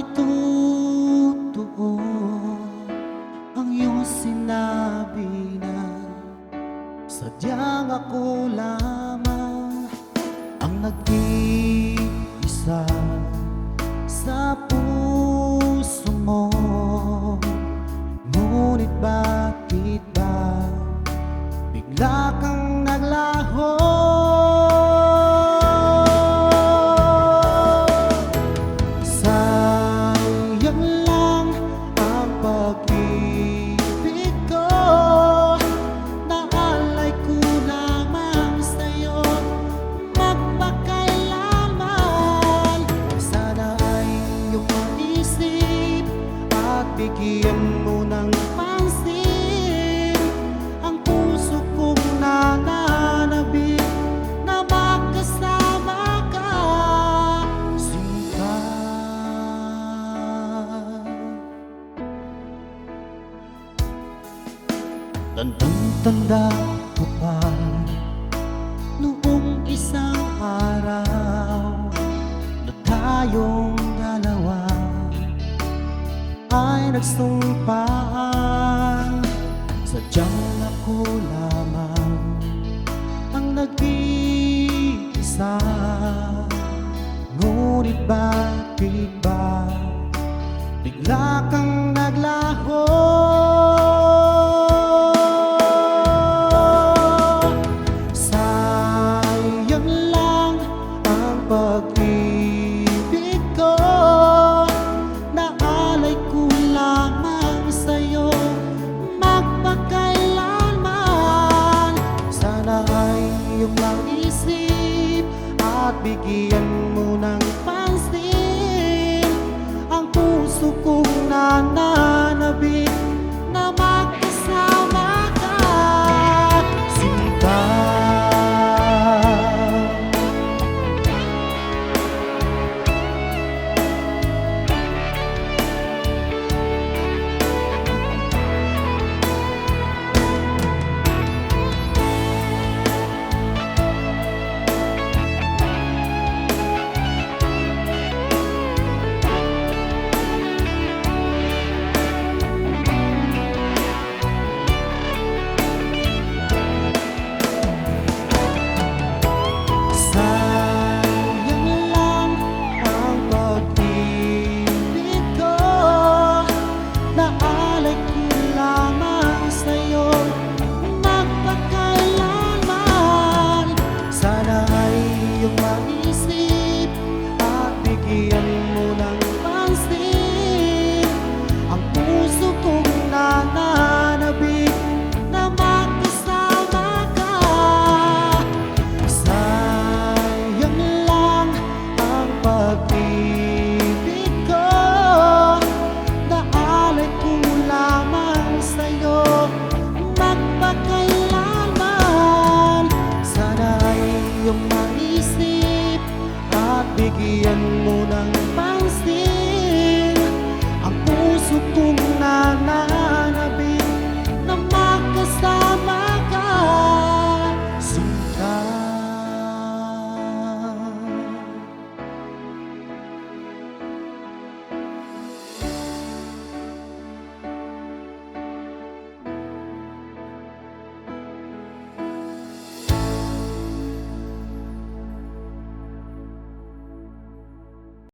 ay totoo ang iyong sinabi na sadyang ako lamang ang nag-iisa. Tandang-tanda ko pa Noong isang araw Na tayong dalawa Ay nagsumpaan Sadyang ako lamang Ang nag-iisa. Ngunit bakit ba Bigla kang naglaho? pagbigyan bigyan mo ng pag